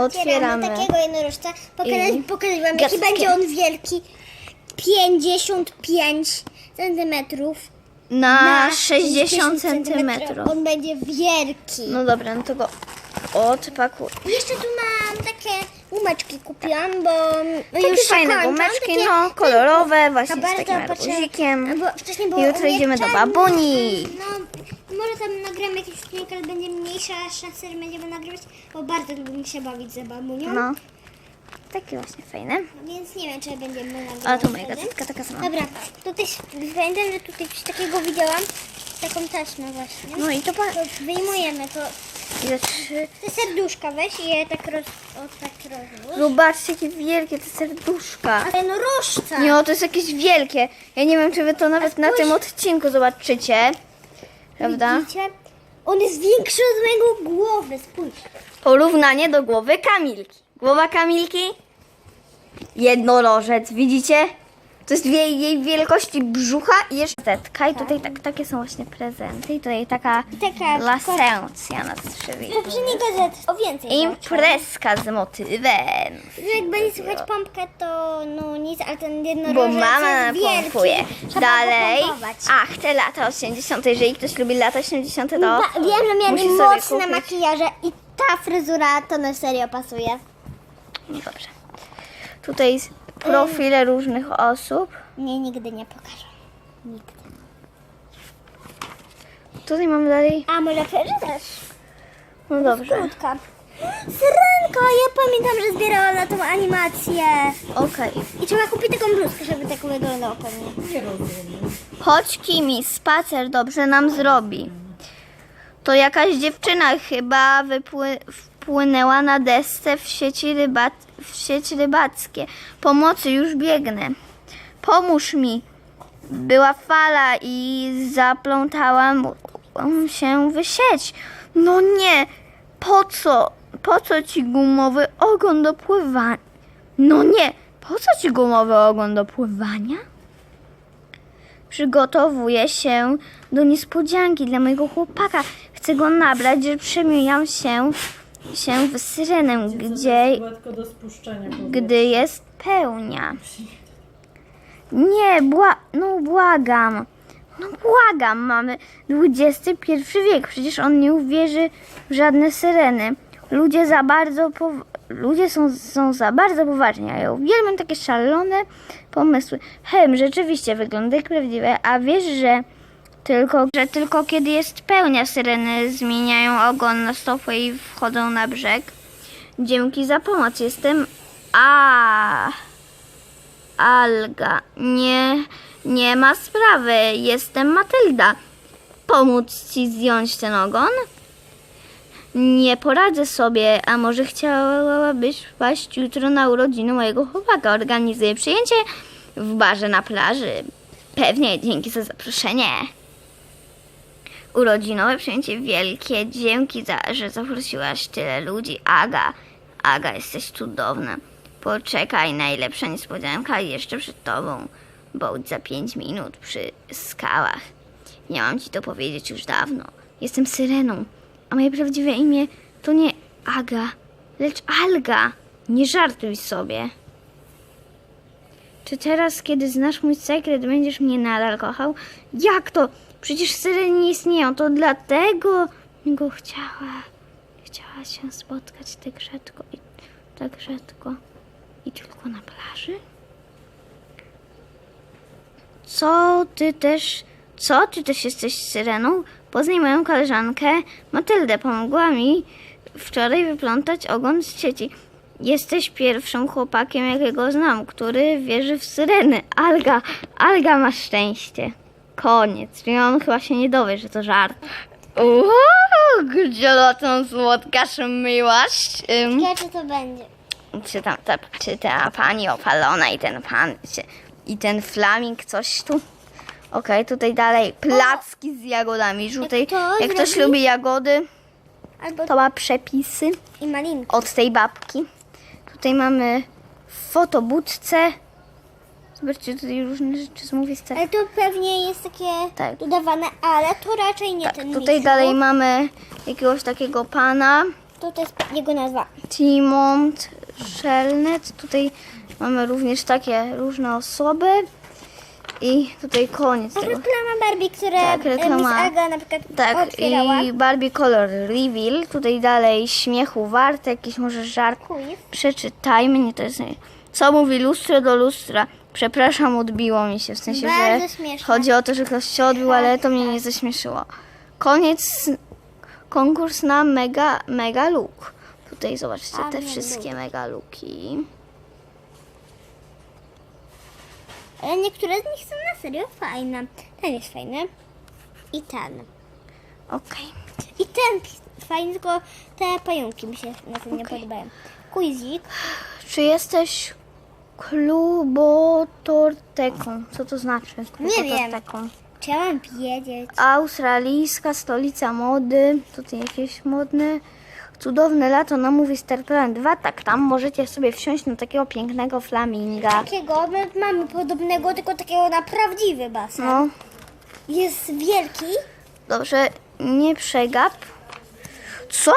Otwieramy. takiego jednorożca. Pokazać, I- pokazać wam, jaki będzie on wielki. 55 centymetrów Na 60 centymetrów. On będzie wielki. No dobra, no to go odpakuj. Jeszcze tu mam takie gumeczki kupiłam, bo Takie już fajne kończą, gumeczki, takie- no, kolorowe, właśnie z takim arbuzikiem. Było Jutro idziemy do czarne. babuni. No, może tam nagramy jakiś odcinek, ale będzie mniejsza szansa, że będziemy nagrywać, bo bardzo lubimy się bawić za babunią. No. Takie właśnie fajne. Więc nie wiem, czy będziemy nagrywać. A tu moja gazetka taka sama. Dobra, tutaj pamiętam, że tutaj coś takiego widziałam. Taką taśmę właśnie. No i to pa... To wyjmujemy to. Trzy... Te serduszka weź i je tak roz... O, tak rozłóż. Zobaczcie, jakie wielkie te serduszka. Ale no rożca! Nie, to jest jakieś wielkie. Ja nie wiem, czy wy to nawet na tym odcinku zobaczycie. Prawda? Widzicie? On jest większy od mojego głowy, spójrz. Porównanie do głowy Kamilki. Głowa Kamilki? Jednorożec, widzicie? To jest jej, jej wielkości brzucha i jeszcze setka. I tutaj tak, takie są właśnie prezenty. I tutaj taka Taka lasencja na strzewie. Poprzedniej gazety o więcej. Imprezka z motywem. Że Jak będzie słychać pompkę, to no nic, ale ten jednorożec Bo mama jest wielki. Trzeba Dalej. Ach, te lata 80. Jeżeli ktoś lubi lata 80. to Ba- Wiem, że musi miałem sobie mocne kupić. makijaże i ta fryzura to na serio pasuje. No dobrze. Tutaj jest profile różnych osób. Nie, nigdy nie pokażę. Nigdy. Tutaj mamy dalej. A może przeczytasz? No dobrze. Krótka. Syrenka, ja pamiętam, że zbierałam na tą animację. Okej. I trzeba kupić taką bluzkę, żeby tak wyglądało pewnie. Chodź Kimi, spacer dobrze nam zrobi. To jakaś dziewczyna chyba wypły, wpłynęła na desce w sieci, ryba, w sieci rybackie. Pomocy, już biegnę. Pomóż mi. Była fala i zaplątałam się w sieć. No nie, po co? Po co ci gumowy ogon do pływania? No nie, po co ci gumowy ogon do pływania? Przygotowuję się do niespodzianki dla mojego chłopaka. Chcę go nabrać, że przemieniam się, się w syrenę, gdzie, gdy jest pełnia. Nie, bła, no błagam. No błagam, mamy XXI wiek. Przecież on nie uwierzy w żadne syreny. Ludzie za bardzo ludzie są, są za bardzo poważni, a ja uwielbiam takie szalone pomysły. Hem, rzeczywiście wygląda jak prawdziwe, a wiesz, że tylko, że tylko kiedy jest pełnia syreny zmieniają ogon na stopę i wchodzą na brzeg. Dzięki za pomoc. Jestem a Alga. Nie, nie ma sprawy. Jestem Matylda. Pomóc ci zdjąć ten ogon? Nie poradzę sobie, a może chciałabyś wpaść jutro na urodziny mojego chłopaka? Organizuję przyjęcie w barze na plaży. Pewnie, dzięki za zaproszenie. Urodzinowe przyjęcie wielkie. Dzięki, za, że zaprosiłaś tyle ludzi. Aga, Aga, jesteś cudowna. Poczekaj, najlepsza niespodzianka jeszcze przed tobą. Bołdź za pięć minut przy skałach. Miałam ci to powiedzieć już dawno. Jestem syreną, a moje prawdziwe imię to nie Aga, lecz Alga. Nie żartuj sobie. Czy teraz, kiedy znasz mój sekret, będziesz mnie nadal kochał? Jak to? Przecież syreny nie istnieją, to dlatego go chciała. Chciała się spotkać tak rzadko i tak rzadko i tylko na plaży? Co ty też, co ty też jesteś syreną? Poznaj moją koleżankę Matyldę. Pomogła mi wczoraj wyplątać ogon z sieci. Jesteś pierwszym chłopakiem, jakiego znam, który wierzy w syreny. Alga, Alga ma szczęście. Koniec. Czyli on chyba się nie dowie, że to żart. Uuu, gdzie słodka miłość? Ym, Ja czy to będzie? czy, tam, ta, czy ta pani opalona i ten pan, czy, i ten flaming, coś tu? Okej, tutaj dalej placki z jagodami. Tutaj, Jak to jak ktoś zrobi- lubi jagody, Albo to ma przepisy i malinki. od tej babki. Tutaj mamy w fotobudce. Zobaczcie, tutaj różne rzeczy z Movistar. Ale to pewnie jest takie Tak. dodawane, ale to raczej nie Tak, ten tutaj dalej mamy jakiegoś takiego pana. To, to jest jego nazwa. Timont, Shelnet. Tutaj mamy również takie różne osoby. I tutaj koniec A tego. reklama Barbie, które Tak, reklama. Miss Aga na przykład Tak, otwierała. i Barbie Color Reveal. Tutaj dalej śmiechu warte, jakiś może żart. Quiz. Przeczytajmy, nie to jest. nie- Co mówi lustro do lustra? Przepraszam, odbiło mi się. W sensie, Bardzo że śmieszne. chodzi o to, że ktoś się odbił, ale to mnie nie zaśmieszyło. Koniec. Konkurs na mega, mega look. Tutaj zobaczcie A, te mega wszystkie mega looki. Ale niektóre z nich są na serio fajne. Ten jest fajny. I ten. Okej. I ten fajny, tylko te pająki mi się na tym nie podobają. Quizik. Czy jesteś klubotorteką? Co to znaczy? Nie wiem. Czy ja mam wiedzieć? Australijska stolica mody. Tutaj jakieś modne. Cudowne lato na Movie Star Planet 2. Tak, tam możecie sobie wsiąść na takiego pięknego flaminga. Takiego my mamy podobnego, tylko takiego na prawdziwy basen. No, Jest wielki. dobrze, nie przegap. Co?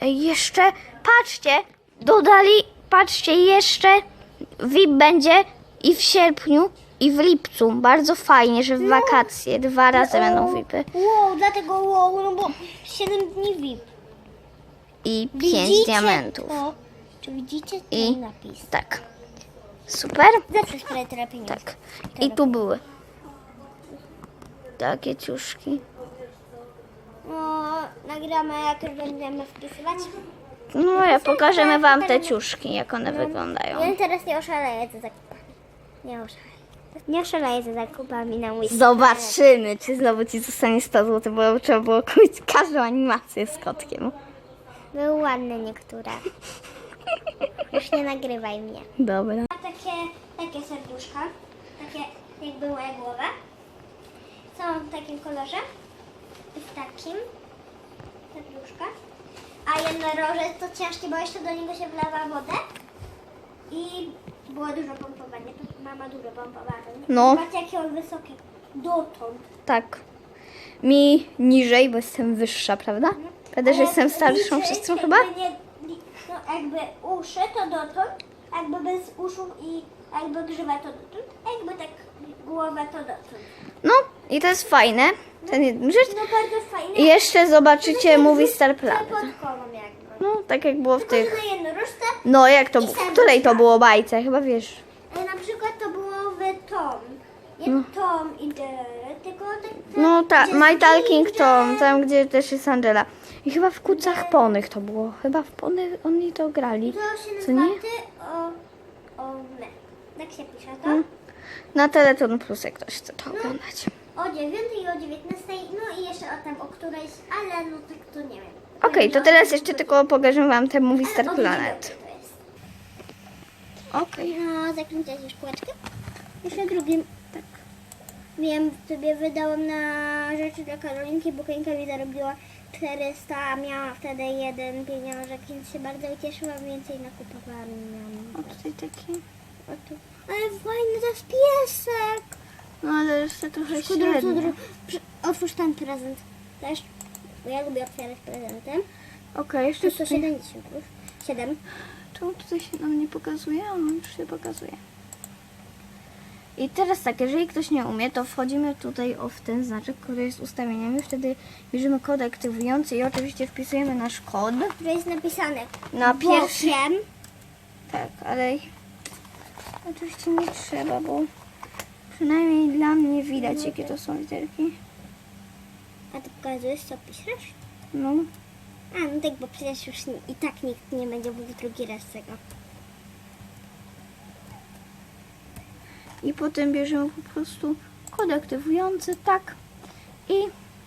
Ej, Jeszcze, patrzcie, dodali, patrzcie, jeszcze VIP będzie i w sierpniu, i w lipcu. Bardzo fajnie, że w wakacje dwa razy będą VIPy. Wow, dlatego wow, no bo 7 dni VIP. I pięć diamentów. To? Czy widzicie ten I napis? tak. Super? Zawsze sprawię tyle pieniędzy. Tak. I tu były. Takie ciuszki. No, nagramy jak już będziemy wpisywać. No ja pokażemy wam te ciuszki, jak one wyglądają. Ja teraz nie oszaleję za zakupami. Nie oszaleję. Nie oszaleję za zakupami na mój Zobaczymy, czy znowu ci zostanie 100 zł, bo trzeba było kupić każdą animację z kotkiem. Były ładne niektóre. Już nie nagrywaj mnie. Dobra. Takie, takie serduszka, takie jakby moja głowa. Są w takim kolorze i w takim serduszka. A jednorożec to ciężkie, bo jeszcze do niego się wlewa wodę. I było dużo pompowania. Tu mama dużo pompowała. No. Zobaczcie jakie on wysoki. Dotąd. Tak. Mi niżej, bo jestem wyższa, prawda? Prawda, że jestem starszą siostrą chyba? Nie, no jakby uszy to dotąd, jakby bez uszu i jakby grzywa to dotąd, a jakby tak głowa to dotąd. No i to jest fajne. Ten jeden rzecz. No bardzo fajne. I jeszcze zobaczycie Movie Star Planet. No, tak jak było w Tylko, tych... na jednorożce, No, jak to było? W której to było bajce? Chyba wiesz. e, na przykład to było w Tom. Nie Tom i Jerry, tylko tak... No tak, My Talking. Tom, tam gdzie też jest Angela. I chyba w Kucach Ponych to było. Chyba w Pony oni to grali. To Co nie? O, o my. Tak się pisze to. Mm. Na Teleton Plus, jak ktoś chce to oglądać. O 9 i o 19, no i jeszcze o tam o którejś, ale no tak to nie wiem. Okej, to teraz jeszcze tylko pokażę wam te Movie Star Planet. 9 to jest. Okej. No, zakręciłaś już kółeczkę? Jeszcze drugim. Tak. Wiem, sobie wydałam na rzeczy dla Karolinki, bo Karinka mi zarobiła 400, a miała wtedy jeden pieniążek, więc się bardzo ucieszyłam, więcej nakupowałam. i miałam. O, tutaj taki. O tu. Ale fajny to jest piesek! No ale jeszcze trochę Kudru, średnio. kudru. Przy- Otwórz ten prezent też, bo ja lubię otwierać prezentem. Okej, jeszcze Tu to tutaj. 70 już. 7. Czemu tutaj się nam nie pokazuje? No już się pokazuje. I teraz tak, jeżeli ktoś nie umie, to wchodzimy tutaj o w ten znaczek, który jest ustawieniami. Wtedy bierzemy kod aktywujący i oczywiście wpisujemy nasz kod. że jest napisane Na pierwszy. bokiem. Tak, ale oczywiście nie trzeba, bo przynajmniej dla mnie widać, jakie to są literki. A ty pokazujesz, co piszesz? No, A, no tak, bo przecież już i tak nikt nie będzie mówił drugi raz tego. I potem bierzemy po prostu kod aktywujący, tak. I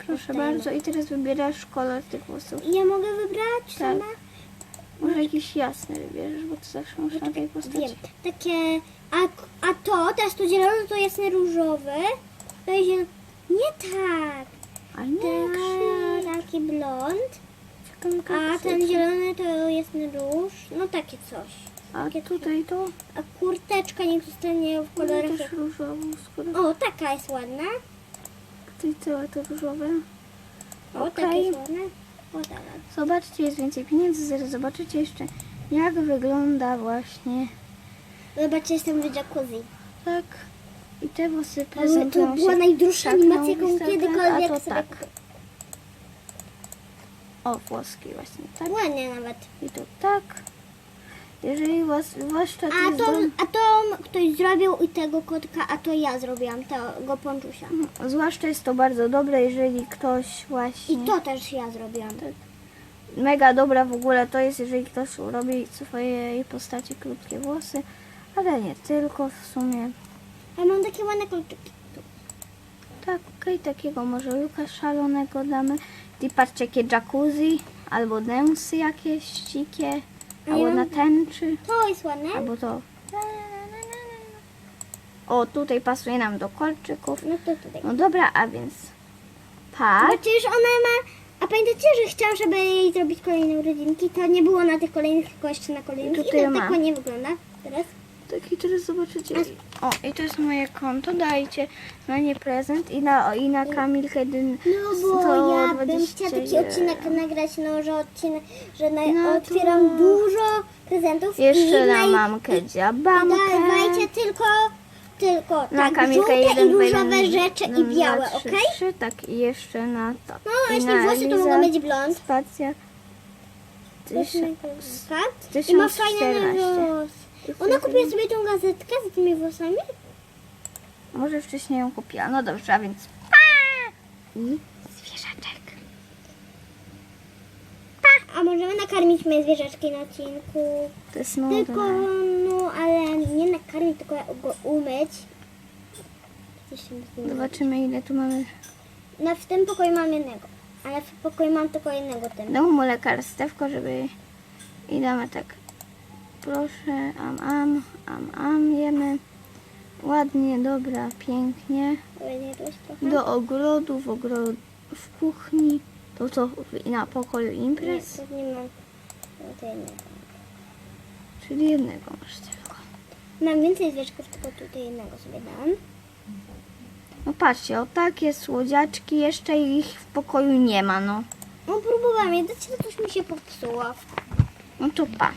proszę bardzo, i teraz wybierasz kolor tych włosów. Ja mogę wybrać Tak. sama? Może jakiś jasny wybierzesz, bo to zawsze masz na tej postaci. Wiem. Takie, a, a to, teraz to zielone, to jasne różowe. To jest zielone. Nie tak. A nie, Ta, taki blond. A ten zielony to jasny róż. No takie coś. A tutaj to A kurteczka niech zostanie w kolorach. też różową skórę. O, taka jest ładna. Tutaj całe to różowe. O, Okej. takie jest ładne. Whatever. Zobaczcie, jest więcej pieniędzy, zaraz zobaczycie jeszcze, jak wygląda właśnie Zobaczcie, jestem w jacuzzi. tak. I te włosy prezentują to była się najdroższa tak animacja, jaką kiedykolwiek a to sobie tak. O, włoski właśnie, tak. Ładnie nawet. I to tak. Jeżeli was, zwłaszcza A to, zdom- a to ktoś zrobił i tego kotka, a to ja zrobiłam, tego ponczusia. Zwłaszcza jest to bardzo dobre, jeżeli ktoś właśnie... I to też ja zrobiłam. Mega dobra w ogóle to jest, jeżeli ktoś robi swojej postaci krótkie włosy, ale nie tylko w sumie. Ja mam takie ładne kolczyki. Tak, okej, takiego może luka szalonego damy. I patrzcie, jakie jacuzzi, albo dęsy jakieś ścikie, albo na tęczy, To jest ładne. albo to... O, tutaj pasuje nam do kolczyków. No to tutaj. No dobra, a więc tak. Bo przecież ona ma... A pamiętacie, że chciałam, żeby jej zrobić kolejne urodzinki? To nie było na tych kolejnych, tylko jeszcze na kolejnych. Tutaj I to ma. tak ładnie wygląda teraz. Tak i teraz zobaczycie. O, i to jest moje konto. Dajcie na nie prezent i na, i na Kamilkę dyn. No bo ja bym chciała taki odcinek nagrać, no że odcinek, że na, No to- otwieram dużo prezentów. Jeszcze i na naj- mamkę dziabamkę. Dawajcie tylko, tylko Na tak, Kamilkę żółte jeden i różowe jeden, rzeczy i białe, dwa, okej? trzy, trzy, tak i jeszcze na to. No, I na włosy, to mogą być blond. Spacja. Tysiąc. I ma fajne 1014. włosy. Ona kupiła sobie tą gazetkę z tymi włosami. Może wcześniej ją kupiła. No dobrze, a więc pa! I zwierzaczek. A możemy nakarmić moje zwierzaczki na odcinku. To jest Tylko, nudne. no, ale nie nakarmić, tylko go umyć. Zobaczymy ile tu mamy. No w tym pokoju mam jednego, ale w pokoju mam tylko jednego tym. Dam mu lekarstewko, żeby... I damy tak. Proszę, am, am, am, am, jemy. Ładnie, dobra, pięknie. Nie. Do ogrodu, w ogrodu, w kuchni. To co, na pokoju Nie, imprez? to nie mam. No jednego. Czyli jednego masz tylko. Mam więcej zwierzchów, tylko tutaj jednego sobie dam. No patrzcie, o takie słodziaczki, jeszcze ich w pokoju nie ma, no. No próbowałam je dać, ale coś mi się popsuło. No to pa.